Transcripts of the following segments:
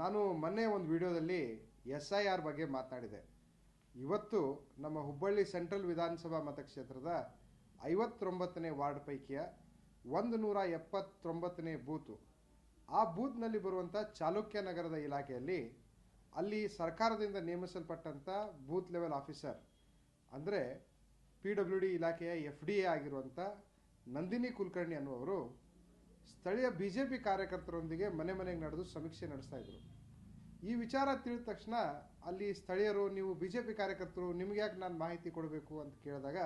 ನಾನು ಮೊನ್ನೆ ಒಂದು ವಿಡಿಯೋದಲ್ಲಿ ಎಸ್ ಐ ಆರ್ ಬಗ್ಗೆ ಮಾತನಾಡಿದೆ. ಇವತ್ತು ನಮ್ಮ ಹುಬ್ಬಳ್ಳಿ ಸೆಂಟ್ರಲ್ ವಿಧಾನಸಭಾ ಮತಕ್ಷೇತ್ರದ ಐವತ್ತೊಂಬತ್ತನೇ ವಾರ್ಡ್ ಪೈಕಿಯ ಒಂದು ನೂರ ಎಪ್ಪತ್ತೊಂಬತ್ತನೇ ಬೂತು. ಆ ಬೂತ್ನಲ್ಲಿ ಬರುವಂಥ ಚಾಲುಕ್ಯ ನಗರದ ಇಲಾಖೆಯಲ್ಲಿ ಅಲ್ಲಿ ಸರ್ಕಾರದಿಂದ ನೇಮಿಸಲ್ಪಟ್ಟಂಥ ಬೂತ್ ಲೆವೆಲ್ ಆಫೀಸರ್ ಅಂದರೆ ಪಿ ಡಬ್ಲ್ಯೂ ಡಿ ಇಲಾಖೆಯ ಎಫ್ ಡಿ ಎ ಆಗಿರುವಂಥ ನಂದಿನಿ ಕುಲಕರ್ಣಿ ಅನ್ನುವರು ಸ್ಥಳೀಯ ಬಿ ಜೆ ಪಿ ಕಾರ್ಯಕರ್ತರೊಂದಿಗೆ ಮನೆ ಮನೆಗೆ ನಡೆದು ಸಮೀಕ್ಷೆ ನಡೆಸ್ತಾ ಇದ್ರು. ಈ ವಿಚಾರ ತಿಳಿದ ತಕ್ಷಣ ಅಲ್ಲಿ ಸ್ಥಳೀಯರು, ನೀವು ಬಿ ಜೆ ಪಿ ಕಾರ್ಯಕರ್ತರು, ನಿಮ್ಗೆ ಯಾಕೆ ನಾನು ಮಾಹಿತಿ ಕೊಡಬೇಕು ಅಂತ ಕೇಳಿದಾಗ,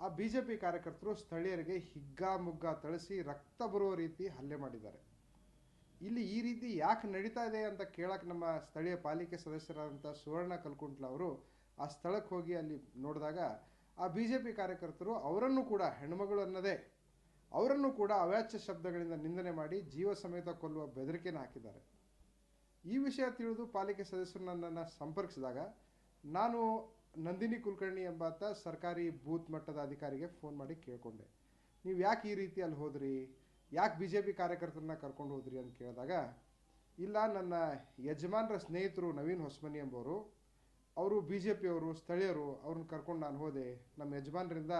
ಆ ಬಿ ಜೆ ಪಿ ಕಾರ್ಯಕರ್ತರು ಸ್ಥಳೀಯರಿಗೆ ಹಿಗ್ಗಾಮುಗ್ಗಾ ತಳಿಸಿ ರಕ್ತ ಬರುವ ರೀತಿ ಹಲ್ಲೆ ಮಾಡಿದ್ದಾರೆ. ಇಲ್ಲಿ ಈ ರೀತಿ ಯಾಕೆ ನಡೀತಾ ಇದೆ ಅಂತ ಕೇಳೋಕೆ ನಮ್ಮ ಸ್ಥಳೀಯ ಪಾಲಿಕೆ ಸದಸ್ಯರಾದಂಥ ಸುವರ್ಣ ಕಲ್ಕುಂಟ್ಲ ಅವರು ಆ ಸ್ಥಳಕ್ಕೆ ಹೋಗಿ ಅಲ್ಲಿ ನೋಡಿದಾಗ, ಆ ಬಿ ಜೆ ಪಿ ಕಾರ್ಯಕರ್ತರು ಅವರನ್ನು ಕೂಡ ಹೆಣ್ಮಗಳು ಅನ್ನದೇ ಅವರನ್ನು ಕೂಡ ಅವ್ಯಾಚ್ಯ ಶಬ್ದಗಳಿಂದ ನಿಂದನೆ ಮಾಡಿ ಜೀವ ಸಮೇತ ಕೊಲ್ಲುವ ಬೆದರಿಕೆಯನ್ನು ಹಾಕಿದ್ದಾರೆ. ಈ ವಿಷಯ ತಿಳಿದು ಪಾಲಿಕೆ ಸದಸ್ಯರು ನನ್ನನ್ನು ಸಂಪರ್ಕಿಸಿದಾಗ ನಾನು ನಂದಿನಿ ಕುಲಕರ್ಣಿ ಎಂಬಾತ ಸರ್ಕಾರಿ ಬೂತ್ ಮಟ್ಟದ ಅಧಿಕಾರಿಗೆ ಫೋನ್ ಮಾಡಿ ಕೇಳಿಕೊಂಡೆ. ನೀವು ಯಾಕೆ ಈ ರೀತಿ ಅಲ್ಲಿ ಹೋದ್ರಿ? ಯಾಕೆ ಬಿ ಜೆ ಪಿ ಕಾರ್ಯಕರ್ತರನ್ನ ಕರ್ಕೊಂಡು ಹೋದ್ರಿ ಅಂತ ಕೇಳಿದಾಗ, ಇಲ್ಲ, ನನ್ನ ಯಜಮಾನರ ಸ್ನೇಹಿತರು ನವೀನ್ ಹೊಸ್ಮನಿ ಎಂಬವರು, ಅವರು ಬಿ ಜೆ ಪಿಯವರು ಸ್ಥಳೀಯರು, ಅವ್ರನ್ನ ಕರ್ಕೊಂಡು ನಾನು ಹೋದೆ. ನಮ್ಮ ಯಜಮಾನರಿಂದ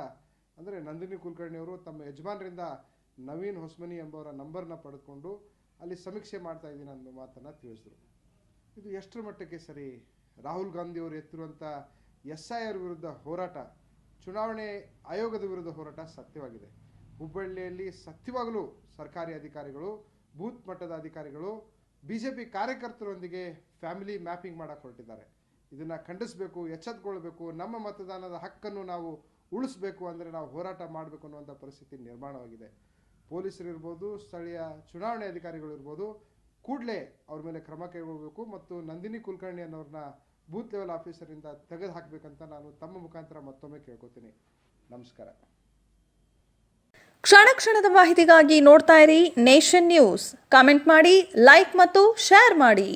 ಅಂದರೆ ನಂದಿನಿ ಕುಲಕರ್ಣಿ ಅವರು ತಮ್ಮ ಯಜಮಾನರಿಂದ ನವೀನ್ ಹೊಸ್ಮನಿ ಎಂಬವರ ನಂಬರ್ನ ಪಡೆದುಕೊಂಡು ಅಲ್ಲಿ ಸಮೀಕ್ಷೆ ಮಾಡ್ತಾ ಇದ್ದೀನಿ ಅನ್ನೋ ಮಾತನ್ನು ತಿಳಿಸಿದ್ರು. ಇದು ಎಷ್ಟರ ಮಟ್ಟಕ್ಕೆ ಸರಿ? ರಾಹುಲ್ ಗಾಂಧಿ ಅವರು ಎತ್ತಿರುವಂಥ ಎಸ್ ಐ ಆರ್ ವಿರುದ್ಧ ಹೋರಾಟ, ಚುನಾವಣೆ ಆಯೋಗದ ವಿರುದ್ಧ ಹೋರಾಟ ಸತ್ಯವಾಗಿದೆ. ಹುಬ್ಬಳ್ಳಿಯಲ್ಲಿ ಸತ್ಯವಾಗಲೂ ಸರ್ಕಾರಿ ಅಧಿಕಾರಿಗಳು, ಬೂತ್ ಮಟ್ಟದ ಅಧಿಕಾರಿಗಳು ಬಿ ಜೆ ಪಿ ಕಾರ್ಯಕರ್ತರೊಂದಿಗೆ ಫ್ಯಾಮಿಲಿ ಮ್ಯಾಪಿಂಗ್ ಮಾಡಕ್ಕೆ ಹೊರಟಿದ್ದಾರೆ. ಇದನ್ನು ಖಂಡಿಸಬೇಕು, ಎಚ್ಚೆತ್ಕೊಳ್ಬೇಕು, ನಮ್ಮ ಮತದಾನದ ಹಕ್ಕನ್ನು ನಾವು ಉಳಿಸ್ಬೇಕು ಅಂದರೆ ನಾವು ಹೋರಾಟ ಮಾಡಬೇಕು ಅನ್ನುವಂಥ ಪರಿಸ್ಥಿತಿ ನಿರ್ಮಾಣವಾಗಿದೆ. ಪೊಲೀಸರು ಇರ್ಬೋದು, ಸ್ಥಳೀಯ ಚುನಾವಣೆ ಅಧಿಕಾರಿಗಳು ಇರ್ಬೋದು, ಕೂಡಲೇ ಅವ್ರ ಮೇಲೆ ಕ್ರಮ ಕೈಗೊಳ್ಬೇಕು ಮತ್ತು ನಂದಿನಿ ಕುಲಕರ್ಣಿ ಅನ್ನೋರನ್ನ ಬೂತ್ ಲೆವೆಲ್ ಆಫೀಸರಿಂದ ತೆಗೆದು ಹಾಕಬೇಕಂತ ನಾನು ತಮ್ಮ ಮುಖಾಂತರ ಮತ್ತೊಮ್ಮೆ ಕೇಳ್ಕೊತೀನಿ. ನಮಸ್ಕಾರ. ಕ್ಷಣ ಕ್ಷಣದ ಮಾಹಿತಿಗಾಗಿ ನೋಡ್ತಾ ಇರಿ ನೇಷನ್ ನ್ಯೂಸ್. ಕಾಮೆಂಟ್ ಮಾಡಿ, ಲೈಕ್ ಮತ್ತು ಶೇರ್ ಮಾಡಿ.